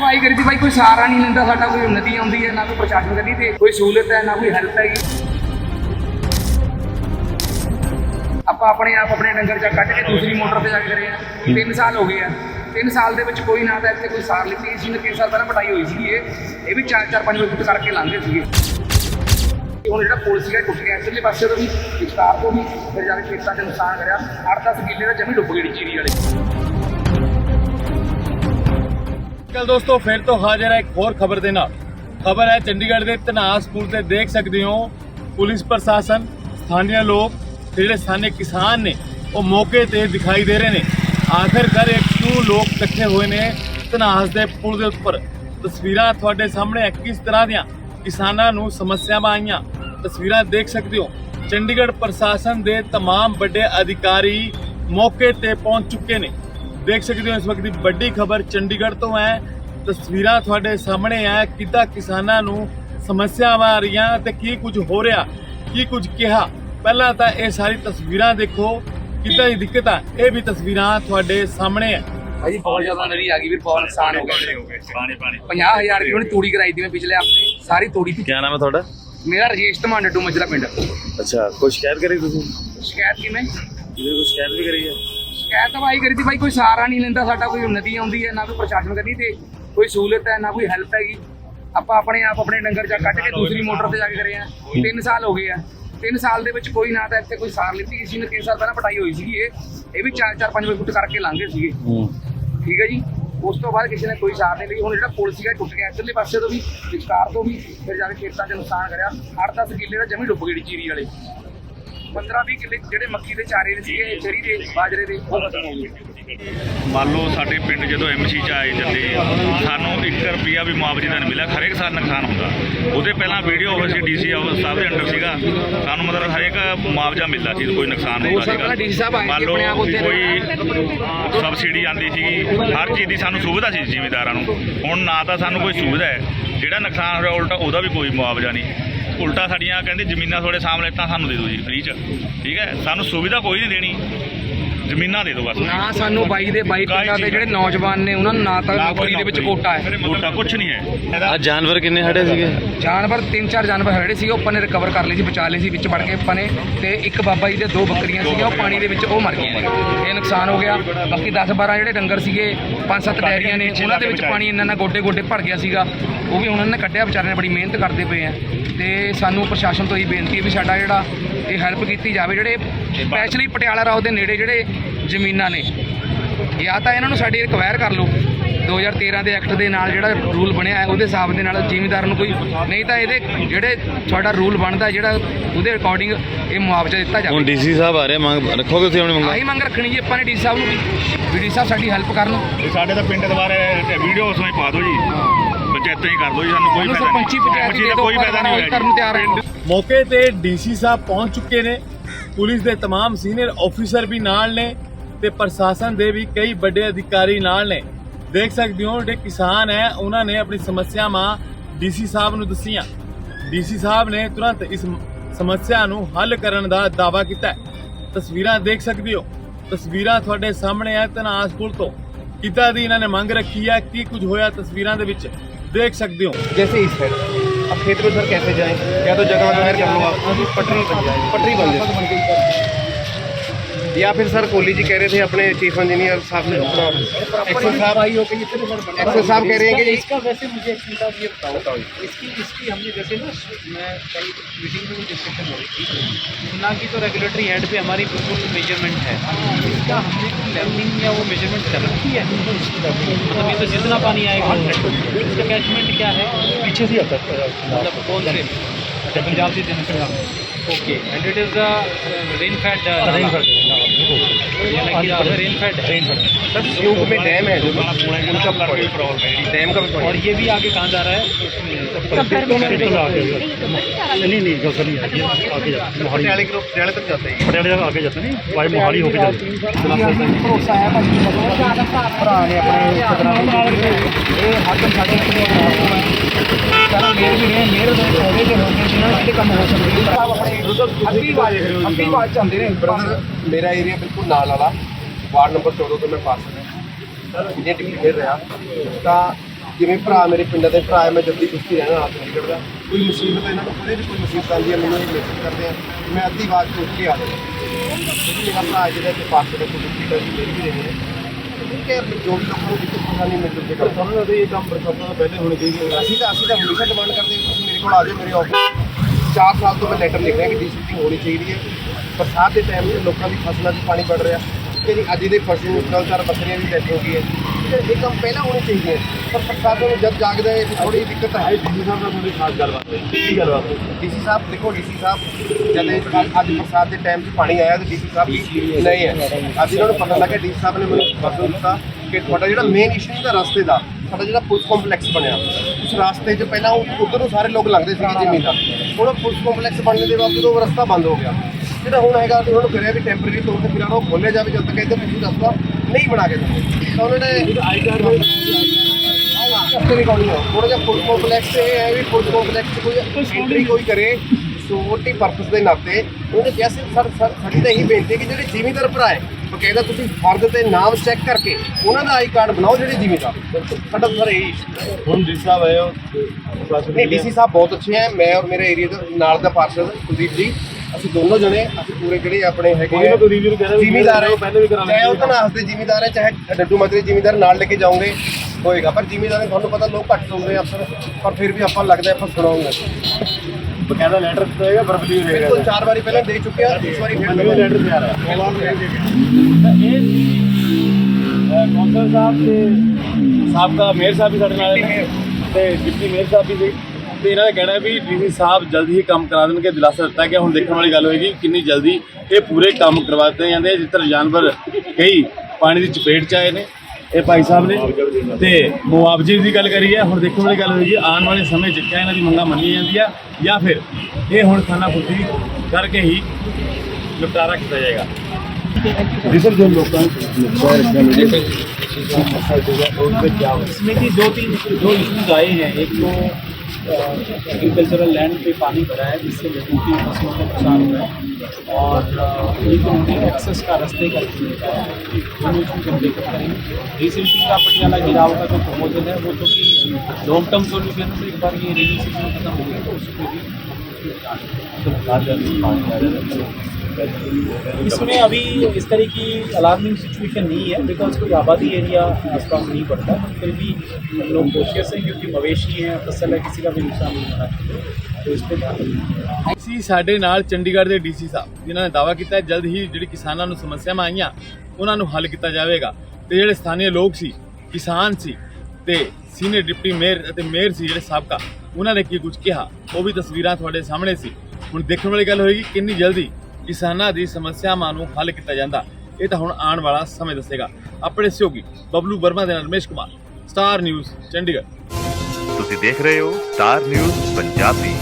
ਸਫ਼ਾਈ ਕਰੀ ਦੀ ਬਾਈ, ਕੋਈ ਸਾਰਾ ਨਹੀਂ ਲੈਂਦਾ ਸਾਡਾ, ਕੋਈ ਉન્નਤੀ ਆਉਂਦੀ ਹੈ, ਨਾ ਕੋਈ ਪ੍ਰਸ਼ਾਸਨ ਕਰੀ ਤੇ ਕੋਈ ਸਹੂਲਤ ਹੈ, ਨਾ ਕੋਈ ਹੈਲਪ ਹੈਗੀ। ਆਪਾਂ ਆਪਣੇ ਆਪ ਆਪਣੇ ਡੰਗਰ ਚੱਕ ਕੱਢ ਕੇ ਦੂਸਰੀ ਮੋਟਰ ਤੇ ਜਾ ਕੇ ਕਰੇ ਆ। 3 ਸਾਲ ਹੋ ਗਏ ਆ। 3 ਸਾਲ ਦੇ ਵਿੱਚ ਕੋਈ ਨਾ ਤਾਂ ਇੱਥੇ ਕੋਈ ਸਾਰ ਲਿੱਤੀ ਸੀ, ਨੇ 3 ਸਾਲ ਪਹਿਲਾਂ ਪਟਾਈ ਹੋਈ ਸੀ ਇਹ। ਇਹ ਵੀ 4-4 5 ਫੁੱਟ ਕਰਕੇ ਲੰਘਦੇ ਸੀਗੇ। ਹੁਣ ਜਿਹੜਾ ਪੁਲ ਸੀਗਾ ਟੁੱਟ ਗਿਆ। ਇੱਧਰਲੇ ਪਾਸੇ ਤੋਂ ਵੀ ਵਿਸਤਾਰ ਤੋਂ ਵੀ ਫਿਰ ਜਾ ਕੇ ਖੇਤਾਂ 'ਚ ਨੁਕਸਾਨ ਕਰਿਆ। 8-10 ਕਿੱਲੇ ਦਾ ਜਮੀ ਡੁੱਬ ਗਈ ਚੀਰੀ ਵਾਲੇ। ਅਕਾਲ ਦੋਸਤੋ, ਫਿਰ ਤੋਂ ਹਾਜ਼ਰ ਹੈ ਇੱਕ ਹੋਰ ਖਬਰ ਦੇ ਨਾਲ। ਖਬਰ ਹੈ, ਚੰਡੀਗੜ੍ਹ ਦੇ ਤਨਾਸਪੁਰ ਤੇ ਦੇਖ ਸਕਦੇ ਹੋ, ਪੁਲਿਸ ਪ੍ਰਸ਼ਾਸਨ ਸਥਾਨੀ ਲੋਕ ਜਿਹੜੇ ਸਥਾਨਕ ਕਿਸਾਨ ਨੇ, ਉਹ ਮੌਕੇ ਤੇ ਦਿਖਾਈ ਦੇ ਰਹੇ ਨੇ। ਆਖਿਰਕਾਰ ਇੱਕ ਕਿਉਂ ਲੋਕ ਇਕੱਠੇ ਹੋਏ ਨੇ ਤਨਾਸ ਦੇ ਪੁਲ ਦੇ ਉੱਪਰ। ਤਸਵੀਰਾਂ ਤੁਹਾਡੇ ਸਾਹਮਣੇ ਹੈ, ਕਿਸ ਤਰ੍ਹਾਂ ਦੀਆਂ ਕਿਸਾਨਾਂ ਨੂੰ ਸਮੱਸਿਆਵਾਂ ਆਈਆਂ। ਤਸਵੀਰਾਂ ਦੇਖ ਸਕਦੇ ਹੋ, ਚੰਡੀਗੜ੍ਹ ਪ੍ਰਸ਼ਾਸਨ ਦੇ तमाम ਵੱਡੇ ਅਧਿਕਾਰੀ ਮੌਕੇ ਤੇ ਪਹੁੰਚ ਚੁੱਕੇ ਨੇ। ਦੇਖ ਸਕਦੇ ਹੋ, ਇਸ ਵਕਤ ਦੀ ਵੱਡੀ ਖਬਰ ਚੰਡੀਗੜ੍ਹ ਤੋਂ ਹੈ। ਤਸਵੀਰਾਂ ਤੁਹਾਡੇ ਸਾਹਮਣੇ ਆ ਕਿੱਦਾਂ ਕਿਸਾਨਾਂ ਨੂੰ ਸਮੱਸਿਆਵਾਂ ਆ ਰਹੀਆਂ ਤੇ ਕੀ ਕੁਝ ਹੋ ਰਿਹਾ ਕੀ ਕੁਝ ਕਿਹਾ। ਪਹਿਲਾਂ ਤਾਂ ਇਹ ਸਾਰੀ ਤਸਵੀਰਾਂ ਦੇਖੋ ਕਿੱਦਾਂ ਦੀ ਦਿੱਕਤ ਆ ਇਹ ਵੀ ਤਸਵੀਰਾਂ ਤੁਹਾਡੇ ਸਾਹਮਣੇ ਆ। ਭਾਜੀ ਬਹੁਤ ਜ਼ਿਆਦਾ ਨਰੀ ਆ ਗਈ ਵੀ ਬਹੁਤ ਨੁਕਸਾਨ ਹੋ ਗਿਆ। ਪਾਣੀ ਪਾਣੀ 50000 ਦੀ ਉਹਨੇ ਤੂੜੀ ਕਰਾਈ ਦੀ ਮੈਂ ਪਿਛਲੇ ਹਫ਼ਤੇ ਸਾਰੀ ਤੂੜੀ ਦੀ ਕੀ ਨਾਮ ਹੈ ਤੁਹਾਡਾ? ਮੇਰਾ ਰਜੇਸ਼ ਧਮਾਨ ਡੱਡੂ ਮਜਰਾ ਪਿੰਡ। ਅੱਛਾ ਕੋਈ ਸ਼ਿਕਾਇਤ ਕਰੀ ਤੁਸੀਂ? ਸ਼ਿਕਾਇਤ ਕਿਵੇਂ? ਜਿਹਦੇ ਕੋਈ ਸ਼ਿਕਾਇਤ ਵੀ ਕਰੀ ਹੈ ਸ਼ਿਕਾਇਤ ਤਾਂ ਭਾਈ ਕਰੀ ਦੀ ਬਾਈ ਕੋਈ ਸਾਰਾ ਨਹੀਂ ਲੈਂਦਾ ਸਾਡਾ ਕੋਈ ਉન્નਤੀ ਆਉਂਦੀ ਹੈ ਨਾ ਕੋਈ ਪ੍ਰਸ਼ਾਸਨ ਕਰੀ ਤੇ ਕੋਈ ਸਹੂਲਤ ਹੈ ਨਾ ਕੋਈ ਹੈਲਪ ਹੈਗੀ। ਆਪਾਂ ਆਪਣੇ ਆਪ ਆਪਣੇ ਡੰਗਰ ਚੱਕ ਕੱਢ ਕੇ ਦੂਸਰੀ ਮੋਟਰ ਤੇ ਜਾ ਕੇ ਕਰੇ ਆ। 3 ਸਾਲ ਹੋ ਗਏ ਆ। 3 ਸਾਲ ਦੇ ਵਿੱਚ ਕੋਈ ਨਾ ਤਾਂ ਇੱਥੇ ਕੋਈ ਸਾਰ ਲਿੱਤੀ ਕਿਸੇ ਨੇ 3 ਸਾਲ ਪਹਿਲਾਂ ਪਟਾਈ ਹੋਈ ਸੀਗੀ ਇਹ। ਇਹ ਵੀ 4-4 5 ਫੁੱਟ ਕਰਕੇ ਲੰਘਦੇ ਸੀਗੇ। ਠੀਕ ਹੈ ਜੀ? ਉਸ ਤੋਂ ਬਾਅਦ ਕਿਸੇ ਨੇ ਕੋਈ ਸਾਰ ਨਹੀਂ ਲਈ। ਹੁਣ ਜਿਹੜਾ ਪੁਲ ਸੀਗਾ ਟੁੱਟ ਗਿਆ। ਇੱਧਰਲੇ ਪਾਸੇ ਤੋਂ ਵੀ ਵਿਸਤਾਰ ਤੋਂ ਵੀ ਫਿਰ ਜਾ ਕੇ ਖੇਤਾਂ 'ਚ ਨੁਕਸਾਨ ਕਰਿਆ। 8-10 ਕਿੱਲੇ ਦਾ ਜਮੀ ਡੁੱਬ ਗਈ ਚੀਰੀ ਵਾਲੇ। 15-20 ਕਿੱਲੇ ਜਿਹੜੇ ਮੱਕੀ ਦੇ ਚਾਰੇ ਦੇ ਸੀਗੇ ਚਰੀ ਦੇ ਬਾਜਰੇ ਦੇ। ਉਹ ਖਤਮ ਹੋ ਗਏ ਮੰਨ ਲਓ ਸਾਡੇ ਪਿੰਡ ਜਦੋਂ ਐਮਸੀ ਚ ਆਏ ਜੱਦੇ ਸਾਨੂੰ 1 ਰੁਪਿਆ ਵੀ ਮੁਆਵਜ਼ੇ ਦਾ ਨਹੀਂ ਮਿਲਿਆ ਹਰੇਕ ਸਾਲ ਨੁਕਸਾਨ ਹੁੰਦਾ। ਉਹਦੇ ਪਹਿਲਾਂ ਵੀਡੀਓ ਹੋਈ ਸੀ ਡੀਸੀ ਸਾਹਿਬ ਦੇ ਅੰਡਰ ਸੀਗਾ। ਸਾਨੂੰ ਮਤਲਬ ਹਰੇਕ ਮੁਆਵਜ਼ਾ ਮਿਲਦਾ ਸੀ ਕੋਈ ਨੁਕਸਾਨ ਦੋ ਹੁੰਦਾ ਸੀਗਾ। ਮੰਨ ਲਓ ਕੋਈ ਸਬਸਿਡੀ ਆਂਦੀ ਸੀਗੀ ਹਰ ਚੀਜ਼ ਦੀ ਸਾਨੂੰ ਸੁਵਿਧਾ ਸੀ ਜ਼ਿਮੀਦਾਰਾਂ ਨੂੰ। ਹੁਣ ਨਾ ਤਾਂ ਸਾਨੂੰ ਕੋਈ ਸੁਵਿਧਾ ਹੈ ਜਿਹੜਾ ਨੁਕਸਾਨ ਹੋ ਰਿਹਾ ਉਲਟਾ ਉਹਦਾ ਵੀ ਕੋਈ ਮੁਆਵਜ਼ਾ ਨਹੀਂ। ਉਲਟਾ ਸਾਡੀਆਂ ਕਹਿੰਦੇ ਜ਼ਮੀਨਾਂ ਤੁਹਾਡੇ ਸਾਹਮਣੇ ਤਾਂ ਸਾਨੂੰ ਦੇ ਦਿਓ ਜੀ ਫ੍ਰੀ ਚ। ਠੀਕ ਹੈ? ਸਾਨੂੰ ਸੁਵਿਧਾ ਕੋਈ ਨਹੀਂ ਦੇਣੀ। ਜ਼ਮੀਨਾਂ ਦੇ ਦਿਓ ਬਸ। ਨਾ ਸਾਨੂੰ ਬਾਈ ਦੇ ਬਾਈ ਪਿੰਡਾਂ ਦੇ ਜਿਹੜੇ ਨੌਜਵਾਨ ਨੇ ਉਹਨਾਂ ਨੂੰ ਨਾ ਤਾਂ ਨੌਕਰੀ ਦੇ ਵਿੱਚ ਕੋਟਾ ਹੈ। ਕੋਟਾ ਕੁਝ ਨਹੀਂ ਹੈ। ਆ ਜਾਨਵਰ ਕਿੰਨੇ ਖੜੇ ਸੀਗੇ? ਜਾਨਵਰ ਤਿੰਨ ਚਾਰ ਜਾਨਵਰ ਖੜੇ ਸੀਗੇ ਉਹ ਨੇ ਰਿਕਵਰ ਕਰ ਲਏ ਸੀ ਬਚਾ ਲਏ ਸੀ ਵਿੱਚ ਵੜ ਕੇ ਆਪਾਂ ਨੇ ਤੇ ਇੱਕ ਬਾਬਾ ਜੀ ਦੇ ਦੋ ਬੱਕਰੀਆਂ ਸੀਗੀਆਂ ਉਹ ਪਾਣੀ ਦੇ ਵਿੱਚ ਉਹ ਮਰ ਗਈਆਂ। ਨੇ। ਇਹ ਨੁਕਸਾਨ ਹੋ ਗਿਆ। ਬਾਕੀ 10 12 ਜਿਹੜੇ ਡੰਗਰ ਸੀਗੇ ਪੰਜ ਸੱਤ ਡੈਰੀਆਂ ਨੇ ਉਹਨਾਂ ਦੇ ਵਿੱਚ ਪਾਣੀ ਇੰਨਾ ਨਾ ਗੋਡੇ ਗੋਡੇ ਭਰ ਗਿਆ ਸੀਗਾ। ਉਹ ਵੀ ਉਹਨਾਂ ਨੇ ਕੱਢਿਆ ਵਿਚਾਰਿਆਂ ਨੇ ਬੜੀ ਮਿਹਨਤ ਕਰਦੇ ਪਏ ਆ। ਤੇ ਸਾਨੂੰ ਪ੍ਰਸ਼ਾਸਨ ਤੋਂ ਇਹ ਬੇਨਤੀ ਹੈ ਵੀ ਸਾਡਾ ਜਿਹੜਾ ਇਹ ਹੈਲਪ ਕੀਤੀ ਜਾਵੇ ਜਿਹੜੇ ਸਪੈਸ਼ਲੀ ਪਟਿਆਲਾ ਰਾਓ ਦੇ ਨੇੜੇ ਜਿਹੜੇ ਜ਼ਮੀਨਾਂ ਨੇ। ਜਾਂ ਤਾਂ ਇਹਨਾਂ ਨੂੰ ਸਾਡੀ ਰਿਕਵਾਇਰ ਕਰ ਲਓ। 2013 ਦੇ ਐਕਟ ਦੇ ਨਾਲ ਜਿਹੜਾ ਰੂਲ ਬਣਿਆ ਹੈ ਉਹਦੇ ਹਿਸਾਬ ਦੇ ਨਾਲ ਜ਼ਿਮੀਂਦਾਰ ਨੂੰ ਕੋਈ ਨਹੀਂ ਤਾਂ ਇਹਦੇ ਜਿਹੜੇ ਤੁਹਾਡਾ ਰੂਲ ਬਣਦਾ ਜਿਹੜਾ ਉਹਦੇ ਅਕੋਰਡਿੰਗ ਇਹ ਮੁਆਵਜ਼ਾ ਦਿੱਤਾ ਹੁਣ ਜਾਵੇ ਡੀਸੀ ਸਾਹਿਬ ਆ ਰਹੇ ਮੰਗ ਰੱਖੋਗੇ ਤੁਸੀਂ ਆਪਣੀ ਮੰਗ? ਆਹੀ ਮੰਗ ਰੱਖਣੀ ਜੀ ਆਪਾਂ ਨੇ ਡੀ ਸਾਹਿਬ ਨੂੰ ਵੀ। ਵੀ ਡੀ ਸਾਹਿਬ ਸਾਡੀ ਹੈਲਪ ਕਰਨ। ਇਹ ਸਾਡੇ ਤਾਂ ਪਿੰਡ ਦੁਆਰੇ ਵੀਡੀਓ ਉਸ ਵਿੱਚ ਪਾ ਦਿਓ ਜੀ। ਪੰਚਾਇਤਾਂ ਹੀ ਕਰ ਦਿਓ ਜੀ ਸਾਨੂੰ ਕੋਈ ਫਾਇਦਾ ਨਹੀਂ। ਸਰਪੰਚੀ ਪੰਚਾਇਤ ਪੰਚੀ ਦੇ ਕੋਈ ਫਾਇਦਾ ਨਹੀਂ ਕਰਨ ਨੂੰ ਤਿਆਰ ਹੋਇਆ ਮੌਕੇ ਤੇ ਡੀਸੀ ਸਾਹਿਬ ਪਹੁੰਚ ਚੁੱਕੇ ਨੇ। ਪੁਲਿਸ ਦੇ तमाम ਸੀਨੀਅਰ ਅਫੀਸਰ ਵੀ ਨਾਲ ਨੇ ਤੇ ਪ੍ਰਸ਼ਾਸਨ ਦੇ ਵੀ ਕਈ ਵੱਡੇ ਅਧਿਕਾਰੀ ਨਾਲ ਨੇ ਦੇਖ ਸਕਦੇ ਹੋ ਜਿਹੜੇ ਕਿਸਾਨ ਹੈ ਉਹਨਾਂ ਨੇ ਆਪਣੀ ਸਮੱਸਿਆਵਾਂ ਡੀਸੀ ਸਾਹਿਬ ਨੂੰ ਦੱਸੀਆਂ ਡੀਸੀ ਸਾਹਿਬ ਨੇ ਤੁਰੰਤ ਇਸ ਮ- ਸਮੱਸਿਆ ਨੂੰ ਹੱਲ ਕਰਨ ਦਾ ਦਾਅਵਾ ਕੀਤਾ ਹੈ। ਤਸਵੀਰਾਂ ਦੇਖ ਸਕਦੇ ਹੋ ਤਸਵੀਰਾਂ ਤੁਹਾਡੇ ਸਾਹਮਣੇ ਹੈ ਤਨਾਸ ਪੁਲ ਤੋਂ ਕਿੱਦਾਂ ਦੀ ਇਹਨਾਂ ਨੇ ਮੰਗ ਰੱਖੀ ਹੈ ਕੀ ਕੁਝ ਹੋਇਆ ਤਸਵੀਰਾਂ ਦੇ ਵਿੱਚ ਦੇਖ ਸਕਦੇ ਹੋ जैसे इस साइड अब खेत में सर कैसे जाएं या तो जगह वगैरह कर लो आप पटरी बन जाए पटरी बन जाए या फिर सर कोहली जी कह रहे थे अपने चीफ इंजीनियर साहब से एक्सेल साहब आई हो गई एक्सेल साहब कह रहे हैं कि इसका वैसे मुझे एक आप ये बताओ। इसकी इसकी हमने जैसे ना मैं कल मीटिंग में भी डिस्कशन हो रही थी। सुना की तो रेगुलेटरी एंड पे हमारी बिल्कुल मेज़रमेंट है। इसका हमने कोई लेवलिंग या वो मेज़रमेंट कर रखी है मतलब ये तो जितना पानी आएगा इसका कैचमेंट क्या है? पीछे से आता है मतलब कौन से? अच्छा पंजाब से देना okay and it is the rain fed rain fed rain fat rain fat sir tube में डैम है जो उनका प्रॉब्लम है डैम का भी और ये भी आगे कहाँ जा रहा है नहीं नहीं गलत नहीं है ये आगे जाता है मोहाली पटियाले के पटियाले तक जाते हैं पटियाले तक आगे जाता नहीं वाई मोहाली होके जाता है ਭਰੋਸਾ ਹੈ ਭਾਜੀ ਭਰਾ ਨੇ ਆਪਣੇ ਖਤਰਾ ਇਹ ਹੱਕਮ ਸਾਡੇ ਕੋਲ ਸਾਰਾ ਮੇਰ ਵੀ ਨੇ ਮੇਰ ਦੇ ਹੋਵੇ ਤੇ ਹੋਵੇ ਜਿਹਨਾਂ ਜਿਹੜੇ ਕੰਮ ਹੋ ਸਕਦੇ ਨੇ ਆਪਣੇ ਅੱਧੀ ਵਾਜ ਅੱਧੀ ਵਾਜ ਚੱਲਦੇ ਨੇ ਬ੍ਰਦਰ ਮੇਰਾ ਏਰੀਆ ਬਿਲਕੁਲ ਨਾਲ ਵਾਲਾ ਵਾਰਡ ਨੰਬਰ 14 ਤੋਂ ਮੈਂ ਪਾਸ ਜਿਹਨੇ ਟਿਕਟ ਖੇਡ ਰਿਹਾ। ਤਾਂ ਜਿਵੇਂ ਭਰਾ ਮੇਰੇ ਪਿੰਡ ਦੇ ਭਰਾ ਹੈ ਮੈਂ ਜਲਦੀ ਕੁਸ਼ਤੀ ਰਹਿਣਾ ਆਪ ਚੰਡੀਗੜ੍ਹ ਦਾ ਕੋਈ ਮੁਸੀਬਤ ਇਹਨਾਂ ਨੂੰ ਕਦੇ ਵੀ ਕੋਈ ਮੁਸੀਬਤ ਆਉਂਦੀ ਹੈ ਮੈਨੂੰ ਮੈਸੇਜ ਕਰਦੇ ਆ। ਮੈਂ ਅੱਧੀ ਬਾਤ ਤੋਂ ਉੱਠ ਕੇ ਆ ਜਾਂਦਾ ਮੇਰਾ ਭਰਾ ਜਿਹੜਾ ਤੇ ਪਾਸ ਦੇ ਕੋਈ ਕੁਸ਼ਤੀ ਕਰ ਵੀ ਰਹੇ ਨੇ ਠੀਕ ਹੈ ਜੋ ਵੀ ਲੋਕਾਂ ਨੂੰ ਦਿੱਕਤ ਪਰੇਸ਼ਾਨੀ ਮਿਲ ਜੂਗੀ ਕਰ ਇਹ ਕੰਮ ਪ੍ਰਸ਼ਾਸਨ ਤੋਂ ਪਹਿਲੇ ਹੋਣੇ ਚਾਹੀਦੇ ਅਸੀਂ ਤਾਂ ਅਸੀਂ ਤਾਂ ਹਮੇਸ਼ਾ ਡਿਮਾਂਡ ਕਰਦੇ ਹਾਂ ਕਿ ਤੁਸੀਂ ਮੇਰੇ ਕੋਲ ਆ ਜਾਓ ਮੇਰੇ ਆਫਿਸ ਚਾਰ ਸਾਲ ਤੋਂ ਮੈਂ ਲੈਟਰ ਲਿਖ ਰਿਹਾ ਕਿ ਡੀਸੀਪੀ ਹੋਣੀ ਚਾਹੀਦੀ ਹੈ। ਬਰਸਾਤ ਦੇ ਟਾਈਮ 'ਤੇ ਲੋਕਾਂ ਦੀ ਫਸਲਾਂ 'ਚ ਪਾਣੀ ਵੜ ਰਿਹਾ। ਨਹੀਂ ਅੱਜ ਦੇ ਫਸਲ ਨੂੰ ਚਾਰ ਬੱਕਰੀਆਂ ਦੀ ਡੈਥ ਹੋ ਗਈ ਹੈ। ਠੀਕ ਹੈ, ਇਹ ਕੰਮ ਪਹਿਲਾਂ ਹੋਣੇ ਚਾਹੀਦੇ ਹੈ। ਪਰ ਪ੍ਰਸ਼ਾਸਨ ਨੂੰ ਜਦ ਜਾਗਦਾ ਹੈ ਥੋੜੀ ਦਿੱਕਤ ਹੈ। ਡੀਸੀ ਸਾਹਿਬ ਨਾਲ ਥੋੜੀ ਖਾਸ ਗੱਲਬਾਤ ਹੋਈ। ਕੀ ਗੱਲਬਾਤ ਡੀਸੀ ਸਾਹਿਬ ਦੇਖੋ ਡੀਸੀ ਸਾਹਿਬ ਜਦ ਅੱਜ- ਬਰਸਾਤ ਦੇ ਟਾਈਮ 'ਚ ਪਾਣੀ ਆਇਆ ਤੇ ਡੀਸੀ ਸਾਹਿਬ ਵੀ ਨਹੀਂ ਹੈ। ਅੱਜ ਇਹਨਾਂ ਨੂੰ ਪਤਾ ਲੱਗਾ ਡੀਸੀ ਸਾਹਿਬ ਨੇ ਮੈਨੂੰ ਬਸ ਦਿੱਤਾ ਕਿ ਤੁਹਾਡਾ ਜਿਹੜਾ ਮੇਨ ਇਸ਼ੂ ਦਾ ਰਸਤੇ ਦਾ ਸਾਡਾ ਜਿਹੜਾ ਪੁਲਿਸ ਕੰਪਲੈਕਸ ਬਣਿਆ। ਉਸ ਰਸਤੇ 'ਚ ਪਹਿਲਾਂ ਉਧਰ ਨੂੰ ਸਾਰੇ ਲੋਕ ਲੰਘਦੇ ਸੀਗੇ ਜ਼ਮੀਨ। ਦਾ ਹੁਣ ਉਹ ਪੁਲਿਸ ਕੰਪਲੈਕਸ ਬਣਨ ਦੇ ਬਾਵਜੂਦ ਉਹ ਰਸਤਾ ਬੰਦ ਹੋ ਗਿਆ। ਜਿਹੜਾ ਹੁਣ ਹੈਗਾ ਉਹਨਾਂ ਨੂੰ ਕਰਿਆ ਵੀ ਟੈਂਪਰੇਰੀ ਤੌਰ ਤੇ ਫਿਰ ਉਹ ਖੋਲਿਆ ਜਾਵੇ ਜਦ ਤੱਕ ਇਹਦਾ ਪੁਲਿਸ ਰਸਤਾ ਨਹੀਂ ਬਣਾ ਕੇ ਦਿੰਦੇ। ਤਾਂ ਉਹਨਾਂ ਨੇ ਆਈ ਕਾਰਡ ਰਸਤੇ ਹੋ ਥੋੜਾ ਜਿਹਾ ਪੁਲਿਸ ਕੰਪਲੈਕਸ ਇਹ ਹੈ ਵੀ ਪੁਲਿਸ ਕੰਪਲੈਕਸ ਕੋਈ ਐਂਟਰੀ ਕੋਈ ਕਰੇ ਸੋਟੀ ਪਰਪਸ ਦੇ ਨਾਤੇ। ਉਹਨੇ ਕਿਹਾ ਸੀ ਸਰ ਸਰ ਸਾਡੀ ਤਾਂ ਇਹੀ ਬੇਨਤੀ ਕਿ ਜਿਹੜੇ ਜ਼ਿਮੀਂਦਾਰ ਭਰਾ ਹੈ ਬਕਾਇਦਾ ਤੁਸੀਂ ਫਰਦ ਤੇ ਨਾਮ ਚੈੱਕ ਕਰਕੇ ਉਹਨਾਂ ਦਾ ਆਈ ਕਾਰਡ ਬਣਾਓ ਜਿਹੜੇ ਜ਼ਿਮੀਂਦਾਰ। ਸਾਡਾ ਸਰ ਇਹੀ ਹੁਣ ਡੀਸੀ ਸਾਹਿਬ ਆਏ ਹੋ। ਨਹੀਂ ਡੀਸੀ ਸਾਹਿਬ ਬਹੁਤ ਅੱਛੇ ਹੈ। ਮੈਂ ਔਰ ਮੇਰੇ ਏਰੀਆ ਦਾ ਨਾਲ ਦਾ ਪਾਰਸ਼ਦ ਕੁਲਦੀਪ ਜੀ। ਅਸੀਂ ਦੋਨੋਂ ਜਣੇ ਅਸੀਂ ਪੂਰੇ ਜਿਹੜੇ ਆਪਣੇ ਹੈਗੇ ਵੀ ਜ਼ਿਮੀਦਾਰ ਹੈ ਪਹਿਲੇ ਵੀ ਕਰਾ ਚਾਹੇ ਉਹ ਤਨਾਸ ਦੇ ਜ਼ਿਮੀਦਾਰ ਹੈ ਚਾਹੇ ਡੱਡੂ ਮਤਰੀ ਜ਼ਿਮੀਦਾਰ ਨਾਲ ਲੈ ਕੇ ਜਾਓਗੇ ਹੋਏਗਾ ਪਰ ਜ਼ਿਮੀਦਾਰ ਤੁਹਾਨੂੰ ਪਤਾ ਲੋਕ ਘੱਟ ਸੁਣਦੇ ਆ ਅਫਸਰ ਪਰ ਫਿਰ ਵੀ ਆਪਾਂ ਲੱਗਦਾ ਆਪਾਂ ਸੁਣਾਉਂਗੇ। ਬਕਾਇਦਾ ਲੈਟਰ ਦਿੱਤਾ ਬਰਫ ਦੀ ਰਹੇਗਾ ਬਿਲਕੁਲ ਚਾਰ ਵਾਰੀ ਪਹਿਲਾਂ ਦੇ ਚੁੱਕਿਆ ਇਸ ਵਾਰੀ ਫਿਰ ਲੈਟਰ ਤਿਆਰ ਹੈ ਤਾਂ ਇਹ ਕੌਂਸਲ ਸਾਹਿਬ ਤੇ ਸਾਬਕਾ ਮੇਅਰ ਸਾਹਿਬ ਵੀ ਸਾਡੇ ਨਾਲ ਨੇ ਤੇ ਡਿਪਟੀ ਮੇਅਰ ਸਾਹਿਬ ਵੀ ਸੀ। ਤੇ ਇਹਨਾਂ ਦਾ ਕਹਿਣਾ ਹੈ ਵੀ ਡੀਸੀ ਸਾਹਿਬ ਜਲਦੀ ਹੀ ਕੰਮ ਕਰਾ ਦੇਣਗੇ ਦਿਲਾਸਾ ਦਿੱਤਾ ਗਿਆ ਹੁਣ ਦੇਖਣ ਵਾਲੀ ਗੱਲ ਹੋਏਗੀ ਕਿੰਨੀ ਜਲਦੀ ਇਹ ਪੂਰੇ ਕੰਮ ਕਰਵਾ ਦਿੱਤੇ ਜਾਂਦੇ ਆ, ਜਿਸ ਤਰ੍ਹਾਂ ਜਾਨਵਰ ਕਈ ਪਾਣੀ ਦੀ ਚਪੇਟ ਚ ਆਏ ਨੇ ਇਹ ਭਾਈ ਸਾਹਿਬ ਨੇ ਤੇ ਮੁਆਵਜ਼ੇ ਦੀ ਗੱਲ ਕਰੀ ਹੈ ਹੁਣ ਦੇਖਣ ਵਾਲੀ ਗੱਲ ਹੋਏਗੀ ਆਉਣ ਵਾਲੇ ਸਮੇਂ 'ਚ ਕਿਆ ਇਹਨਾਂ ਦੀ ਮੰਗਾਂ ਮੰਨੀਆਂ ਜਾਂਦੀਆਂ ਜਾਂ ਫਿਰ ਇਹ ਹੁਣ ਖਾਨਾ ਫੁੱਟੀ ਕਰਕੇ ਹੀ ਨਿਪਟਾਰਾ ਕੀਤਾ ਜਾਏਗਾ जिसर जो लोग इसमें भी दो तीन दो इश्यूज आए हैं एक तो एग्रीकल्चरल लैंड पे पानी भरा है जिससे लोगों की फसलों को नुकसान हुआ है और अ, एक उनके एक्सेस का रास्ते का इशू होता है दोनों इशू को लेकर करेंगे रिसेंटली का पटियाला गिराव का जो प्रमोजन है वो तो कि लॉन्ग टर्म सोल्यूशन है तो एक बार ये रेनी सीजन खत्म हो गया तो उसको भी इसमें अभी इस तरह की अलार्मिंग सिचुएशन नहीं है बिकॉज कोई आबादी एरिया आसपास नहीं पड़ता फिर भी लोग कोशिश हैं क्योंकि मवेशी हैं फसल है किसी का भी नुकसान नहीं होना तो इस पर ध्यान ਅਸੀਂ ਸਾਡੇ ਨਾਲ ਚੰਡੀਗੜ੍ਹ ਦੇ ਡੀਸੀ ਸਾਹਿਬ, ਜਿਨ੍ਹਾਂ ਨੇ ਦਾਵਾ ਕੀਤਾ ਜਲਦ ਹੀ ਜਿਹੜੀ ਕਿਸਾਨਾਂ ਨੂੰ ਸਮੱਸਿਆਵਾਂ ਆਈਆਂ, ਉਹਨਾਂ ਨੂੰ ਹੱਲ ਕੀਤਾ ਜਾਵੇਗਾ। ਤੇ ਜਿਹੜੇ ਸਥਾਨੀ ਲੋਕ ਸੀ, ਕਿਸਾਨ ਸੀ, ਤੇ ਸੀਨੀਅਰ ਡਿਪਟੀ ਮੇਅਰ ਅਤੇ ਮੇਅਰ ਸੀ ਜਿਹੜੇ ਸਾਬਕਾ, ਉਹਨਾਂ ਨੇ ਕੀ ਕੁਝ ਕਿਹਾ? ਉਹ ਵੀ ਤਸਵੀਰਾਂ ਤੁਹਾਡੇ ਸਾਹਮਣੇ ਸੀ। ਹੁਣ ਦੇਖਣ ਵਾਲੀ ਗੱਲ ਹੋਏਗੀ ਕਿੰਨੀ ਜਲਦੀ ਕਿਸਾਨਾਂ ਦੀ ਸਮੱਸਿਆਵਾਂ ਨੂੰ ਹੱਲ ਕੀਤਾ ਜਾਂਦਾ। ਇਹ ਤਾਂ ਹੁਣ ਆਉਣ ਵਾਲਾ ਸਮੇਂ ਦੱਸੇਗਾ। ਆਪਣੇ ਸਹਿਯੋਗੀ ਬਬਲੂ ਵਰਮਾ ਦੇ ਨਾਲ ਰਮੇਸ਼ ਕੁਮਾਰ, ਸਟਾਰ ਨਿਊਜ਼, ਚੰਡੀਗੜ੍ਹ। ਤੁਸੀਂ ਦੇਖ ਰਹੇ ਹੋ ਸਟਾਰ ਨਿਊਜ਼ ਪੰਜਾਬੀ।